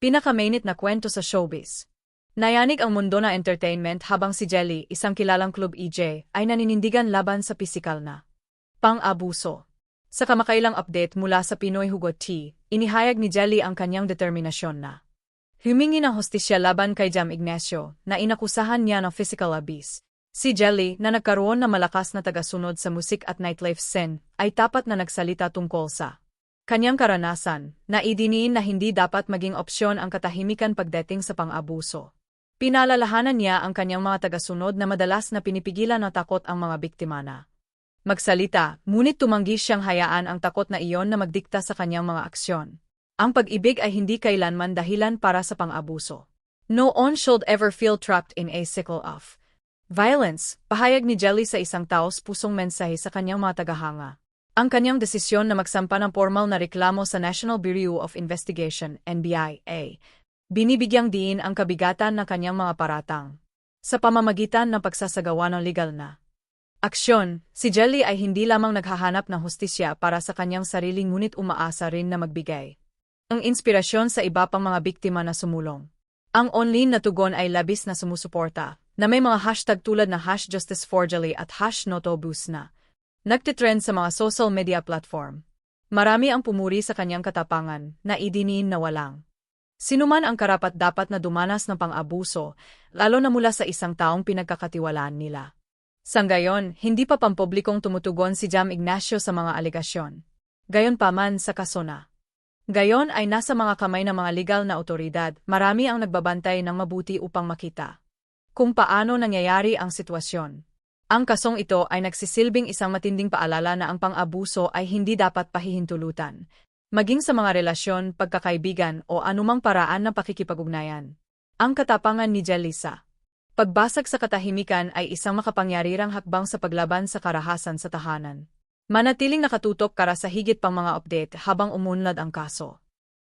pinakamainit na kwento sa showbiz. Nayanig ang mundo na entertainment habang si Jelly, isang kilalang club EJ, ay naninindigan laban sa pisikal na pang-abuso. Sa kamakailang update mula sa Pinoy Hugot Tea, inihayag ni Jelly ang kanyang determinasyon na humingi ng hostisya laban kay Jam Ignacio na inakusahan niya ng physical abuse. Si Jelly, na nagkaroon na malakas na tagasunod sa musik at nightlife scene, ay tapat na nagsalita tungkol sa kanyang karanasan, na idiniin na hindi dapat maging opsyon ang katahimikan pagdating sa pang-abuso. Pinalalahanan niya ang kanyang mga tagasunod na madalas na pinipigilan na takot ang mga biktima na magsalita, ngunit tumanggi siyang hayaan ang takot na iyon na magdikta sa kanyang mga aksyon. Ang pag-ibig ay hindi kailanman dahilan para sa pang-abuso. No one should ever feel trapped in a cycle of violence, pahayag ni Jelly sa isang taos pusong mensahe sa kanyang mga tagahanga. Ang kanyang desisyon na magsampa ng formal na reklamo sa National Bureau of Investigation, NBIA, binibigyang diin ang kabigatan ng kanyang mga paratang. Sa pamamagitan ng pagsasagawa ng legal na aksyon, si Jelly ay hindi lamang naghahanap ng hustisya para sa kanyang sarili ngunit umaasa rin na magbigay ang inspirasyon sa iba pang mga biktima na sumulong. Ang online na tugon ay labis na sumusuporta, na may mga hashtag tulad na hash justice for Jelly at hash notobus na Nagtitrend sa mga social media platform. Marami ang pumuri sa kanyang katapangan na idiniin na walang. Sinuman ang karapat dapat na dumanas ng pang-abuso, lalo na mula sa isang taong pinagkakatiwalaan nila. Sanggayon, hindi pa pampublikong tumutugon si Jam Ignacio sa mga alegasyon. Gayon pa man sa kasona. Gayon ay nasa mga kamay ng mga legal na otoridad, marami ang nagbabantay ng mabuti upang makita kung paano nangyayari ang sitwasyon. Ang kasong ito ay nagsisilbing isang matinding paalala na ang pang-abuso ay hindi dapat pahihintulutan, maging sa mga relasyon, pagkakaibigan o anumang paraan ng pakikipag-ugnayan. Ang katapangan ni Jelisa Pagbasag sa katahimikan ay isang makapangyariang hakbang sa paglaban sa karahasan sa tahanan. Manatiling nakatutok kara sa higit pang mga update habang umunlad ang kaso.